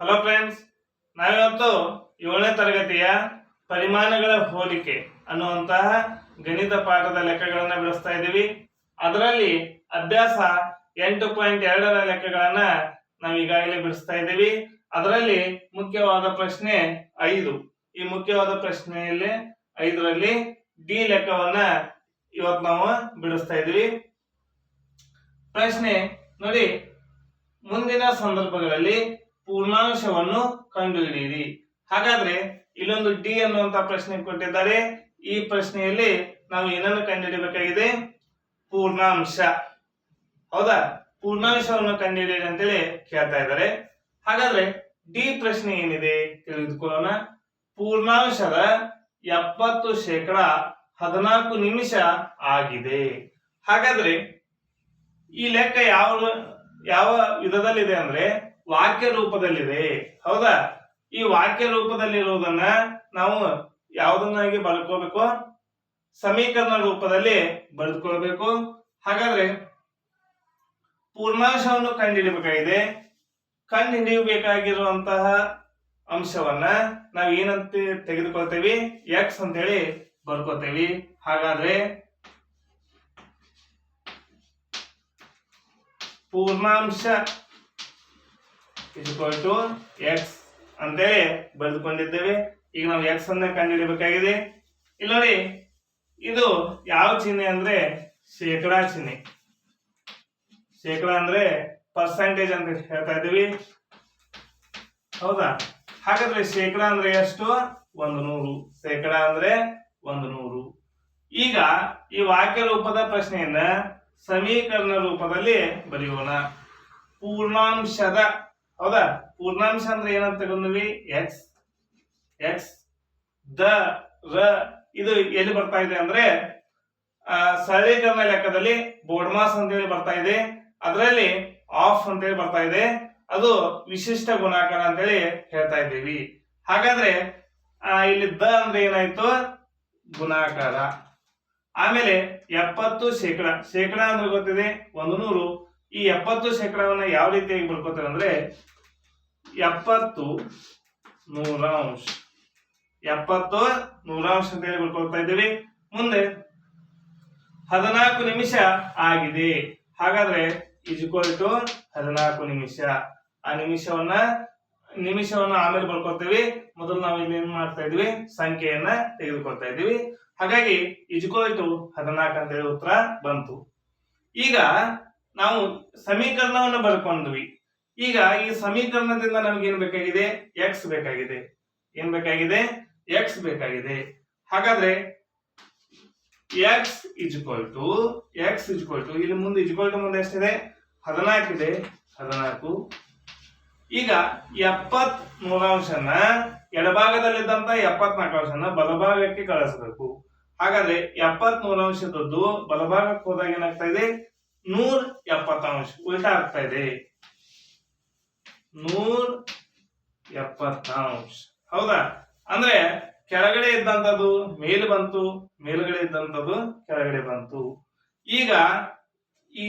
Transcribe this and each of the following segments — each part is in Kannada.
ಹಲೋ ಫ್ರೆಂಡ್ಸ್ ನಾವಿವತ್ತು ಏಳನೇ ತರಗತಿಯ ಪರಿಮಾಣಗಳ ಹೋಲಿಕೆ ಅನ್ನುವಂತಹ ಗಣಿತ ಪಾಠದ ಲೆಕ್ಕಗಳನ್ನ ಬಿಡಿಸ್ತಾ ಇದ್ದೀವಿ. ಅದರಲ್ಲಿ ಅಭ್ಯಾಸ ಎಂಟು ಪಾಯಿಂಟ್ ಎರಡರ ಲೆಕ್ಕಗಳನ್ನ ನಾವು ಈಗಾಗಲೇ ಬಿಡಿಸ್ತಾ ಇದ್ದೀವಿ. ಅದರಲ್ಲಿ ಮುಖ್ಯವಾದ ಪ್ರಶ್ನೆ ಐದು. ಈ ಮುಖ್ಯವಾದ ಪ್ರಶ್ನೆಯಲ್ಲಿ ಐದರಲ್ಲಿ ಡಿ ಲೆಕ್ಕವನ್ನ ಇವತ್ತು ನಾವು ಬಿಡಿಸ್ತಾ ಇದ್ದೀವಿ. ಪ್ರಶ್ನೆ ನೋಡಿ, ಮುಂದಿನ ಸಂದರ್ಭಗಳಲ್ಲಿ ಪೂರ್ಣಾಂಶವನ್ನು ಕಂಡುಹಿಡಿಯಿರಿ. ಹಾಗಾದ್ರೆ ಇಲ್ಲೊಂದು ಡಿ ಅನ್ನುವಂತ ಪ್ರಶ್ನೆ ಕೊಟ್ಟಿದ್ದಾರೆ. ಈ ಪ್ರಶ್ನೆಯಲ್ಲಿ ನಾವು ಏನನ್ನು ಕಂಡುಹಿಡಿಯಬೇಕಾಗಿದೆ? ಪೂರ್ಣಾಂಶ. ಹೌದಾ? ಪೂರ್ಣಾಂಶವನ್ನು ಕಂಡುಹಿಡಿಯಿರಿ ಅಂತೇಳಿ ಕೇಳ್ತಾ ಇದ್ದಾರೆ. ಹಾಗಾದ್ರೆ ಡಿ ಪ್ರಶ್ನೆ ಏನಿದೆ ತಿಳಿದುಕೊಳ್ಳೋಣ. ಪೂರ್ಣಾಂಶದ ಎಪ್ಪತ್ತು ಶೇಕಡ ಹದಿನಾಲ್ಕು ನಿಮಿಷ ಆಗಿದೆ. ಹಾಗಾದ್ರೆ ಈ ಲೆಕ್ಕ ಯಾವ ಯಾವ ವಿಧದಲ್ಲಿದೆ ಅಂದ್ರೆ ವಾಕ್ಯ ರೂಪದಲ್ಲಿದೆ ಹೌದಾ? ಈ ವಾಕ್ಯ ರೂಪದಲ್ಲಿರುವುದನ್ನ ನಾವು ಯಾವುದನ್ನಾಗಿ ಬಳ್ಕೋಬೇಕು ಸಮೀಕರಣ ರೂಪದಲ್ಲಿ ಬರೆದುಕೊಳ್ಬೇಕು. ಹಾಗಾದ್ರೆ ಪೂರ್ಣಾಂಶವನ್ನು ಕಂಡು ಹಿಡಿಯಬೇಕಾಗಿರುವಂತಹ ಅಂಶವನ್ನ ನಾವು ಏನಂತ ತೆಗೆದುಕೊಳ್ತೇವಿ? ಎಕ್ಸ್ ಅಂತ ಹೇಳಿ ಬರ್ಕೋತೇವಿ ಹಾಗಾದ್ರೆ ಪೂರ್ಣಾಂಶ ಇಸ್ಕೊಲ್ ಟು ಎಕ್ಸ್ ಅಂತೇಳಿ ಬರೆದುಕೊಂಡಿದ್ದೇವೆ. ಈಗ ನಾವು ಎಕ್ಸ್ ಅನ್ನ ಕಂಡುಹಿಡಬೇಕಾಗಿದೆ ನೋಡಿ, ಇದು ಯಾವ ಚಿಹ್ನೆ ಅಂದ್ರೆ ಶೇಕಡಾ ಚಿಹ್ನೆ. ಶೇಕಡಾ ಅಂದ್ರೆ ಪರ್ಸೆಂಟೇಜ್ ಅಂತ ಹೇಳ್ತಾ ಇದ್ದೀವಿ. ಹೌದಾ? ಹಾಗಾದ್ರೆ ಶೇಕಡಾ ಅಂದ್ರೆ ಎಷ್ಟು? ಒಂದು ನೂರು. ಶೇಕಡಾ ಅಂದ್ರೆ ಒಂದು ನೂರು. ಈಗ ಈ ವಾಕ್ಯ ರೂಪದ ಪ್ರಶ್ನೆಯನ್ನ ಸಮೀಕರಣ ರೂಪದಲ್ಲಿ ಬರೆಯೋಣ. ಪೂರ್ಣಾಂಶದ ಹೌದಾ? ಪೂರ್ಣಾಂಶ ಅಂದ್ರೆ ಏನಂತ ತಗೊಂಡ್ವಿ? ಎಕ್ಸ್ ಎಕ್ಸ್ ದ ರ ಇದು ಎಲ್ಲಿ ಬರ್ತಾ ಇದೆ ಅಂದ್ರೆ ಸರಳೀಕರಣ ಲೆಕ್ಕದಲ್ಲಿ ಬೋಡ್ಮಾಸ್ ಅಂತೇಳಿ ಬರ್ತಾ ಇದೆ. ಅದರಲ್ಲಿ ಆಫ್ ಅಂತೇಳಿ ಬರ್ತಾ ಇದೆ. ಅದು ವಿಶಿಷ್ಟ ಗುಣಾಕಾರ ಅಂತೇಳಿ ಹೇಳ್ತಾ ಇದ್ದೀವಿ. ಹಾಗಾದ್ರೆ ಇಲ್ಲಿ ದ ಅಂದ್ರೆ ಏನಾಯ್ತು? ಗುಣಾಕಾರ. ಆಮೇಲೆ ಎಪ್ಪತ್ತು ಶೇಕಡ. ಶೇಕಡ ಅಂದ್ರೆ ಗೊತ್ತಿದೆ? ಒಂದು ನೂರು. ಈ ಎಪ್ಪತ್ತು ಶೇಕಡವನ್ನ ಯಾವ ರೀತಿಯಾಗಿ ಬರ್ಕೋತಾರೆ ಅಂದ್ರೆ ಎಪ್ಪತ್ತು ನೂರಾಂಶ ಎಪ್ಪತ್ತು ನೂರಾಂಶ ಅಂತ ಹೇಳಿ ಬರ್ಕೊಳ್ತಾ ಇದ್ದೀವಿ. ಮುಂದೆ ಹದಿನಾಲ್ಕು ನಿಮಿಷ ಆಗಿದೆ. ಹಾಗಾದ್ರೆ ಇಜ್ಕೊಲ್ ಟು ಹದಿನಾಲ್ಕು ನಿಮಿಷ. ಆ ನಿಮಿಷವನ್ನ ನಿಮಿಷವನ್ನ ಆಮೇಲೆ ಬರ್ಕೊತೀವಿ ಮೊದಲು ನಾವು ಇಲ್ಲಿ ಏನ್ ಮಾಡ್ತಾ ಇದೀವಿ ಸಂಖ್ಯೆಯನ್ನ ತೆಗೆದುಕೊಳ್ತಾ ಇದೀವಿ ಹಾಗಾಗಿ ಇಜ್ಕೊಲ್ ಟು ಹದಿನಾಲ್ಕು ಅಂತ ಹೇಳಿ ಉತ್ತರ ಬಂತು. ಈಗ ನಾವು ಸಮೀಕರಣವನ್ನು ಬರ್ಕೊಂಡ್ವಿ. ಈಗ ಈ ಸಮೀಕರಣದಿಂದ ನಮ್ಗೆ ಏನ್ ಬೇಕಾಗಿದೆ? ಎಕ್ಸ್ ಬೇಕಾಗಿದೆ. ಏನ್ ಬೇಕಾಗಿದೆ? ಎಕ್ಸ್ ಬೇಕಾಗಿದೆ. ಹಾಗಾದ್ರೆ x is equal to x is equal to ಇಲ್ಲಿ ಮುಂದೆ ಇಜ್ಕೊಲ್ ಟು ಮುಂದೆ ಎಷ್ಟಿದೆ? ಹದಿನಾಲ್ಕು ಇದೆ. ಹದಿನಾಲ್ಕು. ಈಗ ಎಪ್ಪತ್ ಮೂರಾಂಶನ ಎಡಭಾಗದಲ್ಲಿದ್ದಂತ ಎಪ್ಪತ್ನಾಲ್ಕು ಅಂಶನ ಬಲಭಾಗಕ್ಕೆ ಕಳಿಸ್ಬೇಕು. ಹಾಗಾದ್ರೆ ಎಪ್ಪತ್ ಮೂರಾಂಶದದ್ದು ಬಲಭಾಗಕ್ಕೆ ಹೋದಾಗ ಏನಾಗ್ತಾ ಇದೆ? ನೂರ್ ಎಪ್ಪತ್ತಾಂಶ ಉಲ್ಟಾ ಆಗ್ತಾ ಇದೆ. ನೂರ ಎಪ್ಪತ್ತಾಂಶ ಹೌದಾ? ಅಂದ್ರೆ ಕೆಳಗಡೆ ಇದ್ದಂಥದ್ದು ಮೇಲ್ ಬಂತು, ಮೇಲ್ಗಡೆ ಇದ್ದಂಥದ್ದು ಕೆಳಗಡೆ ಬಂತು. ಈಗ ಈ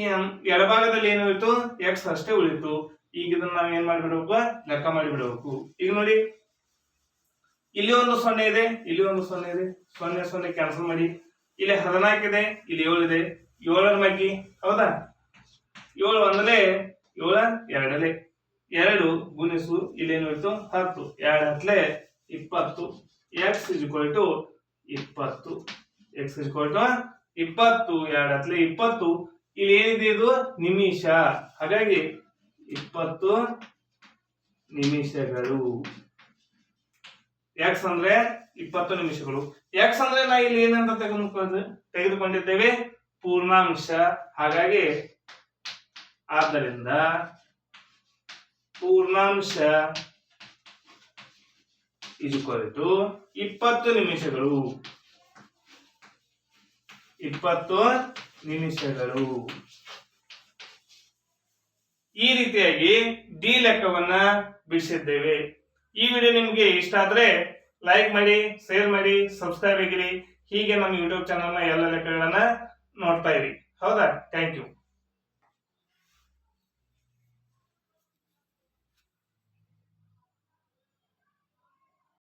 ಎಡಭಾಗದಲ್ಲಿ ಏನು ಉಳಿತು ಎಕ್ಸ್ ಅಷ್ಟೇ ಉಳಿತು. ಈಗ ಇದನ್ನ ನಾವು ಏನ್ ಮಾಡಿಬಿಡ್ಬೇಕು? ಲೆಕ್ಕ ಮಾಡಿಬಿಡ್ಬೇಕು. ಈಗ ನೋಡಿ. ಇಲ್ಲಿ ಒಂದು ಸೊನ್ನೆ ಇದೆ, ಇಲ್ಲಿ ಒಂದು ಸೊನ್ನೆ ಇದೆ. ಸೊನ್ನೆ ಸೊನ್ನೆ ಕ್ಯಾನ್ಸಲ್ ಮಾಡಿ. ಇಲ್ಲಿ ಹದಿನಾಲ್ಕು ಇದೆ, ಇಲ್ಲಿ ಏಳು ಇದೆ. ಏಳರ ಮಗ್ಗಿ ಹೌದಾ? ಏಳು ಒಂದಲೇ ಏಳ ಎರಡಲೆ ಎರಡು ಗುಣಿಸು, ಇಲ್ಲೇನು ಹೋಯ್ತು ಹತ್ತು. ಎರಡು ಹತ್ಲೆ ಇಪ್ಪತ್ತು. ಎಕ್ಸ್ ಇಸ್ ಟು ಇಪ್ಪತ್ತು. ಎಕ್ಸ್ ಇಸ್ ಟು ಇಪ್ಪತ್ತು. ಎರಡು ಹತ್ಲೆ ಇಪ್ಪತ್ತು. ಇಲ್ಲಿ ಏನಿದೆ ಇದು? ನಿಮಿಷ. ಹಾಗಾಗಿ ಇಪ್ಪತ್ತು ನಿಮಿಷಗಳು. ಎಕ್ಸ್ ಅಂದ್ರೆ ಇಪ್ಪತ್ತು ನಿಮಿಷಗಳು. ಎಕ್ಸ್ ಅಂದ್ರೆ ನಾ ಇಲ್ಲಿ ಏನಂತ ತೆಗೆದುಕೊಂಡು ತೆಗೆದುಕೊಂಡಿದ್ದೇವೆ? ಪೂರ್ಣಾಂಶ ಹಾಗಾಗಿ ಆದ್ದರಿಂದ ಪೂರ್ಣಾಂಶ ಇದು ಟು ಇಪ್ಪತ್ತು ನಿಮಿಷಗಳು. ಇಪ್ಪತ್ತು ನಿಮಿಷಗಳು. ಈ ರೀತಿಯಾಗಿ ಡಿ ಲೆಕ್ಕವನ್ನ ಬಿಡಿಸಿದ್ದೇವೆ. ಈ ವಿಡಿಯೋ ನಿಮಗೆ ಇಷ್ಟ ಆದ್ರೆ ಲೈಕ್ ಮಾಡಿ ಶೇರ್ ಮಾಡಿ ಸಬ್ಸ್ಕ್ರೈಬ್ ಆಗಿರಿ. ಹೀಗೆ ನಮ್ಮ ಯೂಟ್ಯೂಬ್ ಚಾನಲ್ನ ಎಲ್ಲ ಲೆಕ್ಕಗಳನ್ನ ನೋಡ್ತಾ ಇರಿ. ಹೌದಾ? Thank you